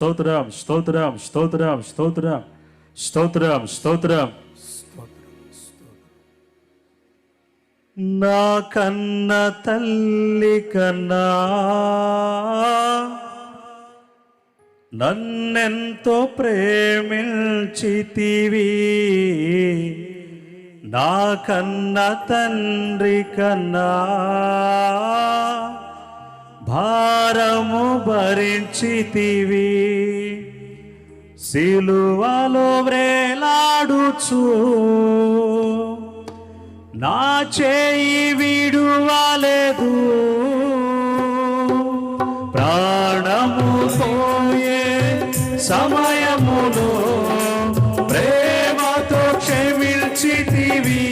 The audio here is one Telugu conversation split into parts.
స్తోత్రం స్తోత్రం స్తోత్రం స్తోత్రం స్తోత్రం స్తోత్రం నా కన్న తల్లి కన్నా నన్నెంతో ప్రేమించితివి నా కన్న తండ్రి కన్నా భా భారము భరించితివి. సిలువలో వ్రేలాడుచు. నా చేయి విడువలేదు. ప్రాణము పోయే సమయములో ప్రేమతో క్షమించితివి.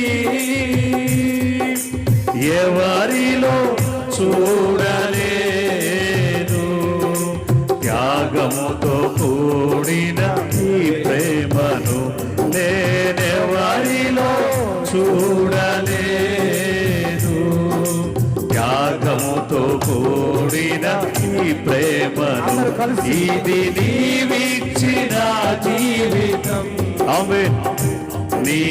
ఎవరిలో చూ చూడలేదు. త్యాగముతో కూడిన ఈ ప్రేమను ఇది నీవిచ్చిన జీవితం. ఆమె నీ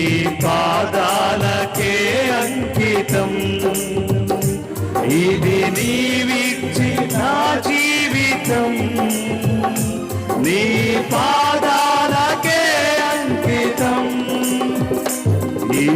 పాదాలకే అంకితం. ఇది నీవిచ్చిన జీవితం. నీ పాదాలకే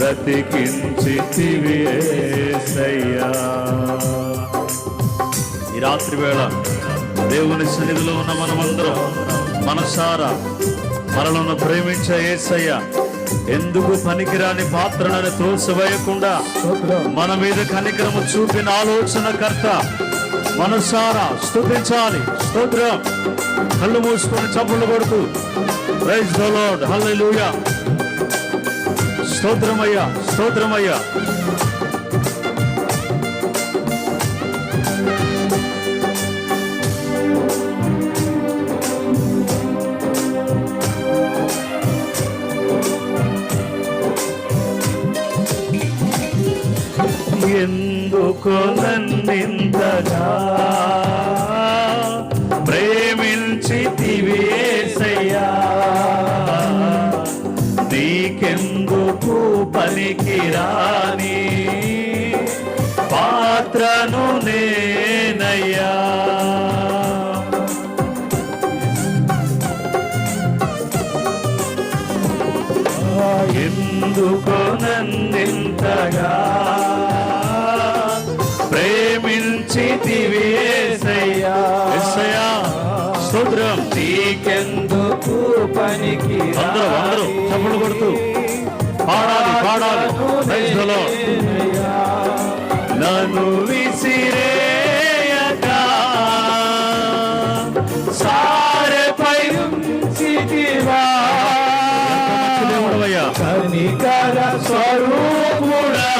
నన్ను ఈ రాత్రి వేళ దేవుని సన్నిధిలో ఉన్న మనమందరం మనసారా మనలను ప్రేమించే యేసయ్య ఎందుకు పనికిరాని పాత్రలను త్రోసివేయకుండా మన మీద కనికరము చూపిన ఆలోచనకర్త మనసారా స్థుతించాలి స్తోత్రం. కళ్ళు మూసుకొని చప్పులు కొడుతూ ప్రైజ్ ద లార్డ్ హల్లెలూయా స్తోత్రమయ్యా స్తోత్రమయ్యా. ఎందుకు నన్నింతగా ప్రేమించితివి యేసయ్యా పనికిరాని పాత్రను నేనయ్యా. ఎందుకు నందింతగా పాడాలి పాడాలి. Lord. నన్ను విసిరేయక. సారెపై ఉంచితివా కనికర స్వరూపుడా.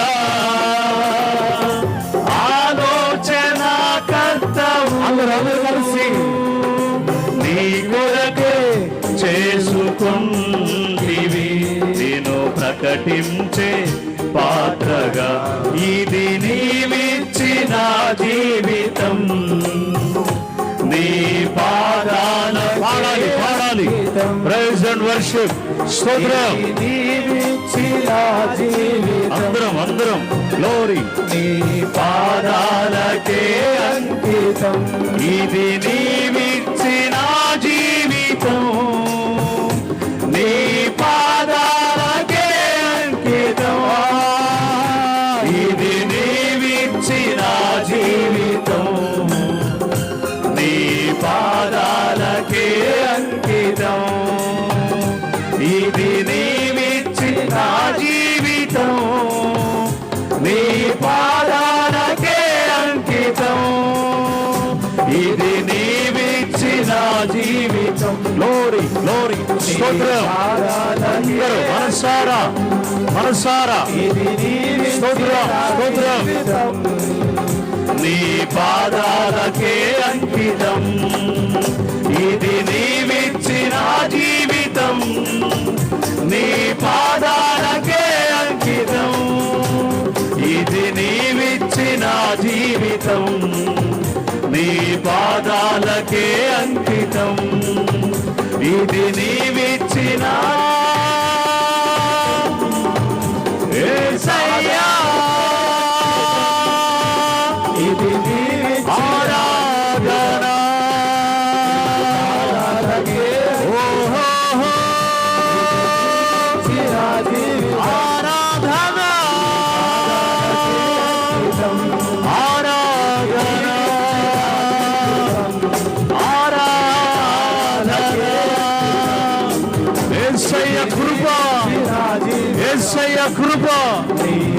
ఆలోచన కర్తవు. అందరూ అందరూ కలిసి. నీ కొరకే ప్రకటించే పాత్రగా ఇది నీవిచ్చిన జీవితం. నీ పాదాల పాడాలి పాడాలి. ప్రైజ్ అండ్ వర్షిప్ స్తోత్రం. అందరం అందరం. గ్లోరీ నీ పాదాలకే అంకితం. ఇది నీవిచ్చిన జీవితం. గ్లోరీ స్తోత్రం. అందరూ మనసారా మనసారా. స్తోత్రం, స్తోత్రం. నీ పాదాలకే అంకితం. ఇది నీవిచ్చిన జీవితం. నీ పాదాలకే అంకితం. ఇది నీవిచ్చిన జీవితం. నీ పాదాలకే అంకితం. ఇది నీవిచ్చినా యేసయ్య కృప. యేసయ్య కృప.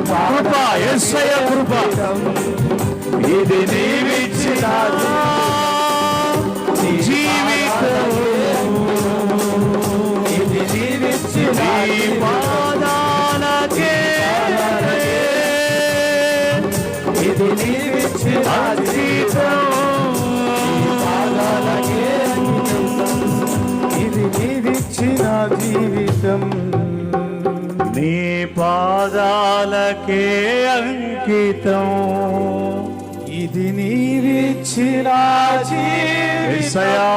కృప. యేసయ్య కృప. ఇది నీవిచ్చిన పాదాలకే అంకితం. ఇది నీవిచ్చిన జీవితం. యేసయ్యా,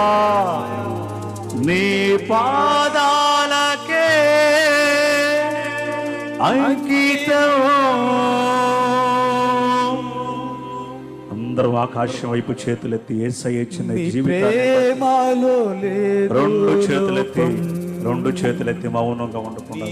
నీ పాదాలకే అంకితం. అందరం ఆకాశం వైపు చేతులెత్తి ఏసయ్య ఇచ్చిన నీ జీవితాన్ని బట్టి ప్రేమలో లేదు రెండు చేతులెత్తి రెండు చేతులెత్తి మౌనంగా ఉండకుండా